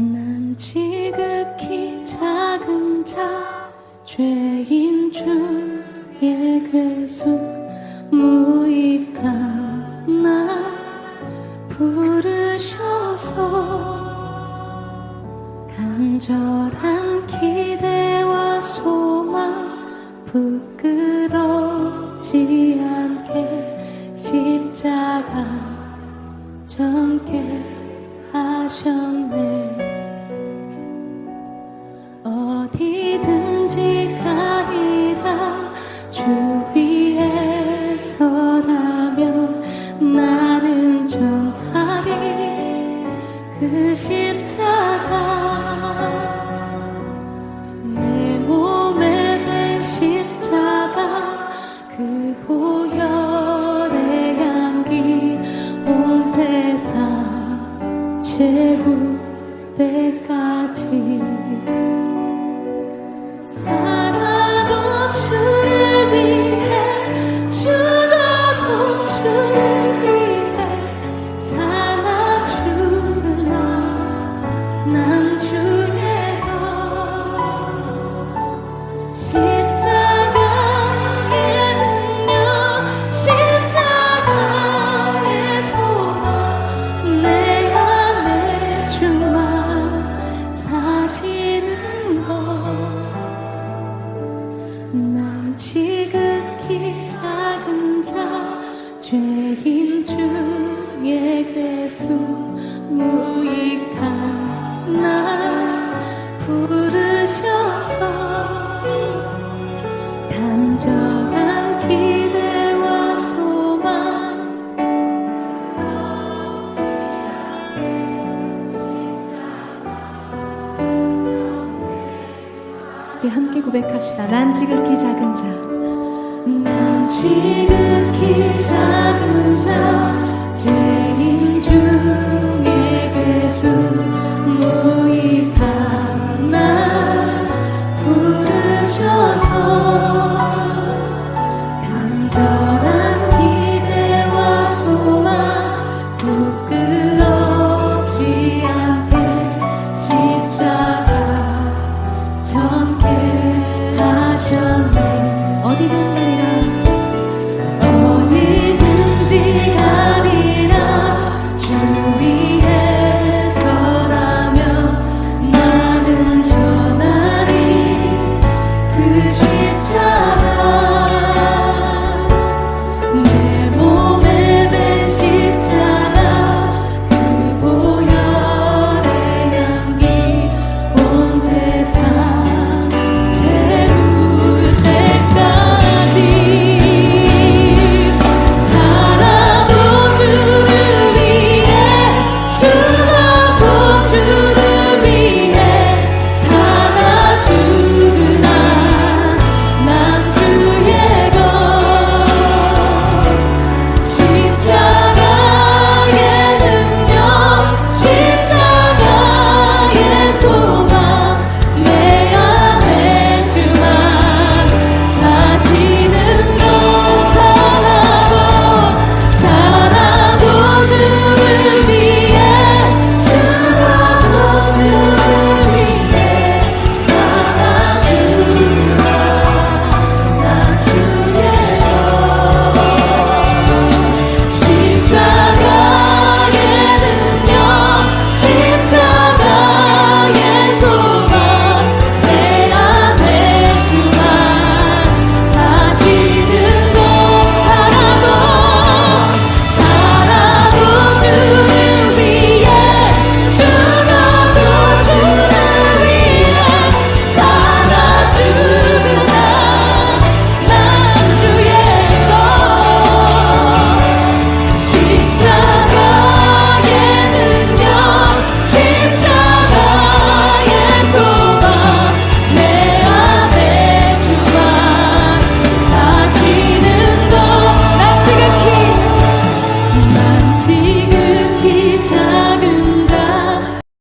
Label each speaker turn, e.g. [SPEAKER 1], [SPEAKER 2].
[SPEAKER 1] 난 지극히 작은 자 죄인 중의 괴수 무익한 나 부르셔서 간절한 기대와 소망 부끄럽지 않게 십자가 정게 하셨네 그 십자가 내 몸에 맨 십자가 그 고열의 향기 온 세상 채울 때까지. 살아 지극히 작은 자 죄인 중의 괴수 무익한 나 부르셔서 간절한 기대와 소망
[SPEAKER 2] 우리 함께 고백합시다. 난 지극히 작은 자.
[SPEAKER 1] 난 지극히 작은 자